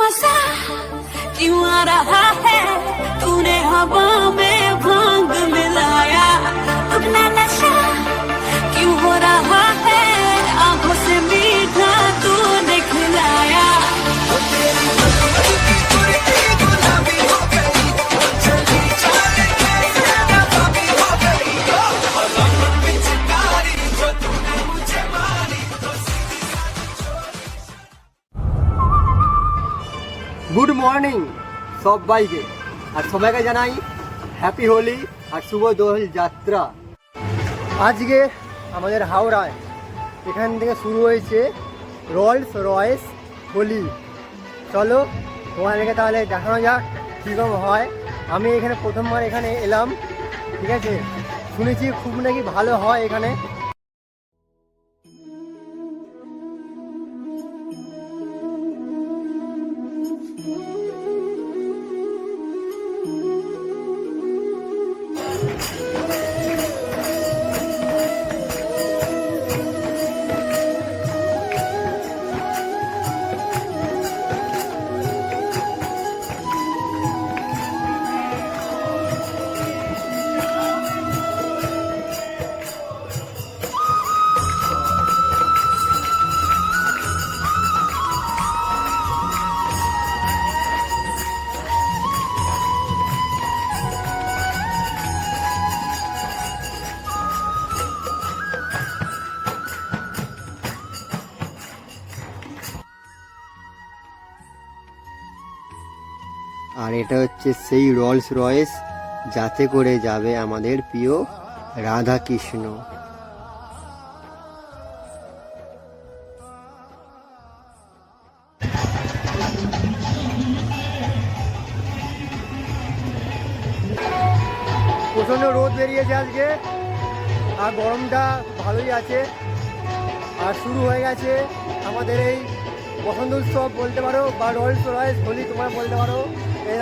मज़ा क्यों आ रहा है तूने हवा में মর্নিং সবাইকে। আর সবাইকে জানাই হ্যাপি হোলি আর শুভ দোল যাত্রা। আজকে আমাদের হাওড়ায় এখান থেকে শুরু হয়েছে রোলস রয়েস হোলি চলো, তোমাদেরকে তাহলে দেখানো যাক কীরকম হয়। আমি এখানে প্রথমবার এখানে এলাম, ঠিক আছে? শুনেছি খুব নাকি ভালো হয় এখানে। আর এটা হচ্ছে সেই রলস রয়েস যাতে করে যাবে আমাদের প্রিয় রাধা কৃষ্ণ প্রচণ্ড রোদ বেরিয়েছে আজকে, আর গরমটা ভালোই আছে। আর শুরু হয়ে গেছে আমাদের এই বসন্ত উৎসব, বলতে পারো, বা রয়েলস রয়েস হোলি, তোমার বলতে পারো। এই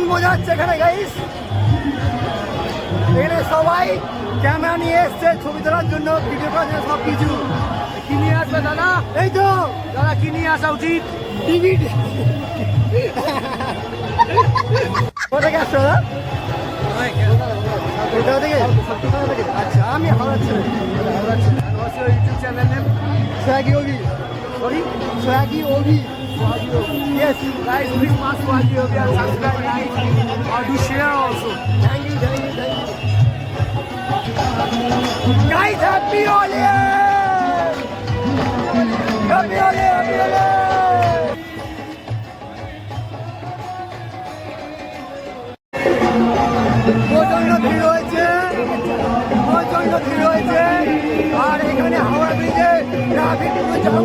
দারুণ মজা হচ্ছে এখানে গাইস এখানে সবাই ক্যামেরা নিয়ে এসছে ছবি তোলার জন্য ভিডিও করার জন্য সব কিছু কি নিয়ে আসবে দাদা? এই তো দাদা কি নিয়ে আসা উচিত? টিভি কোথা থেকে আসছো দাদা? কলকাতা থেকে? আচ্ছা আমি হাওড়া ছেলে? সোয়াগি ওবি? সোয়াগি ওবি yes Guys, please pass to our video subscribe, like, or do share also. Thank you thank you thank you guys happy Holi happy Holi happy Holi প্রচণ্ড ভিড় হয়েছে প্রচণ্ড ভিড় হয়েছে আর এখানে হাওড়া ব্রিজে ট্রাফিক পুরো জাম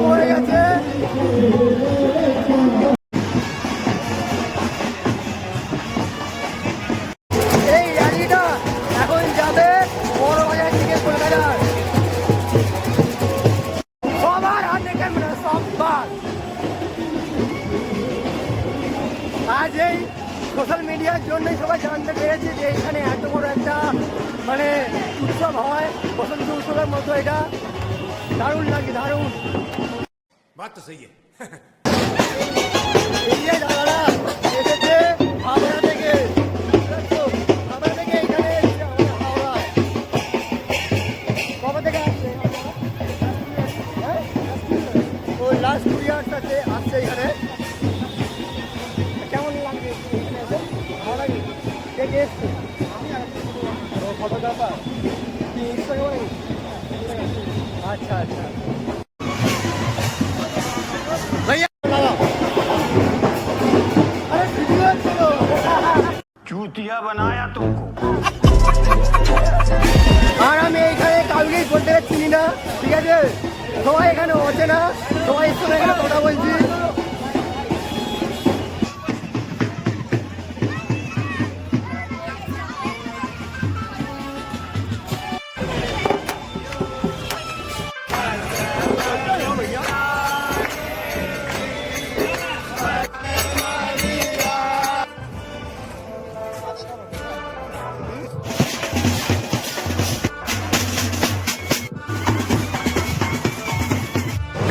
নিজেই সোশ্যাল মিডিয়ার জন্যই সবাই জানতে পেরেছে যে এখানে এত বড় একটা মানে উৎসব হয় বসন্ত উৎসবের মতো এটা দারুণ লাগে দারুণ। বাত তো সেই দাদারা চুতিয়া বানায়া আর আমি এইখানে কাউকেই বলতে চিনি না, ঠিক আছে? সবাই এখানে অচেনা, সবাই এখানে কথা বলছি।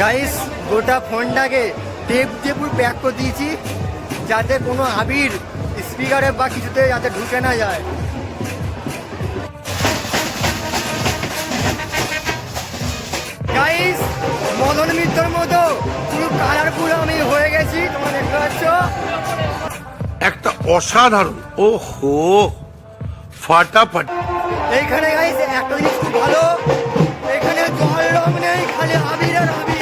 গাইস গোটা ফোনটাকে টেপ দিয়ে পুরো প্যাক করে দিয়েছি যাতে কোনো আবির স্পিকারে বা কিছুতে যাতে ঢুকে না যায়। গাইস মদন মিত্রর মতো পুরো কালারফুল আমি হয়ে গেছি তোমরা দেখতে পাচ্ছ। একটা অসাধারণ ও হো ফাটাফাটি। এইখানে গাইস একটা জিনিস খুব ভালো এখানে জল রং নেই খালি আবির আর আবির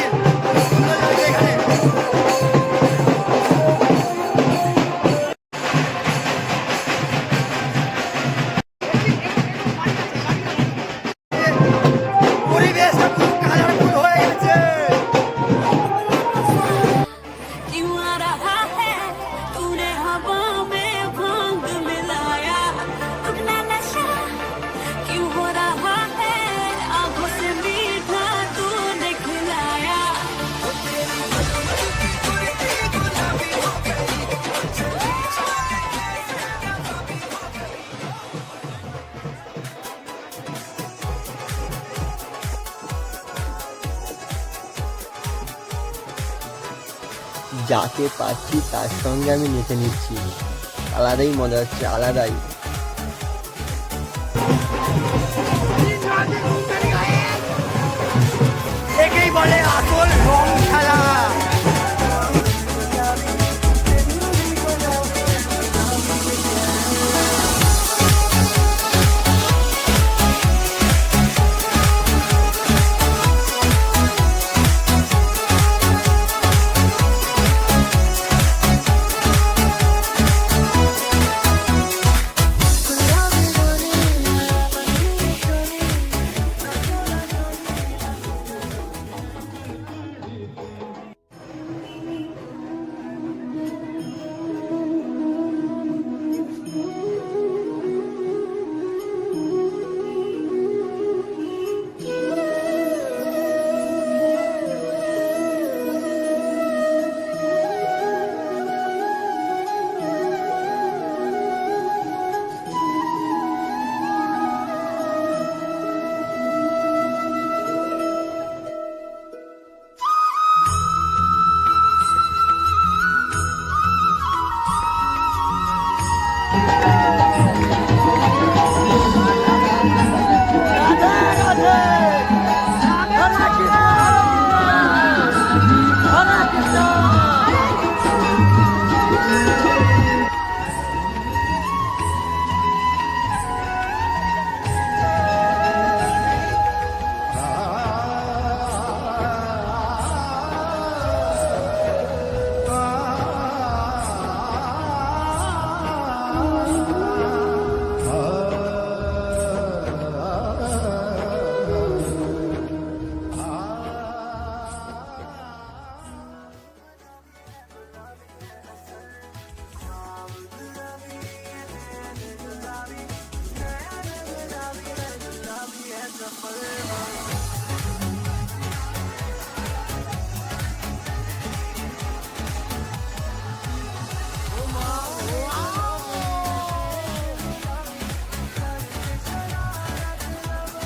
যাকে পাচ্ছি তার সঙ্গে আমি মেখে নিচ্ছি। আলাদাই মজা হচ্ছে আলাদাই।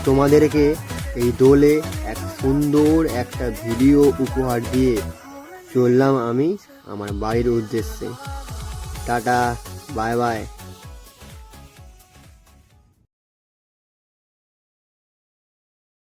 তোমাদেরকে এই দোলে এক সুন্দর একটা ভিডিও উপহার দিয়ে চললাম আমি আমার বাড়ির উদ্দেশ্যে। Ta-ta, bye bye.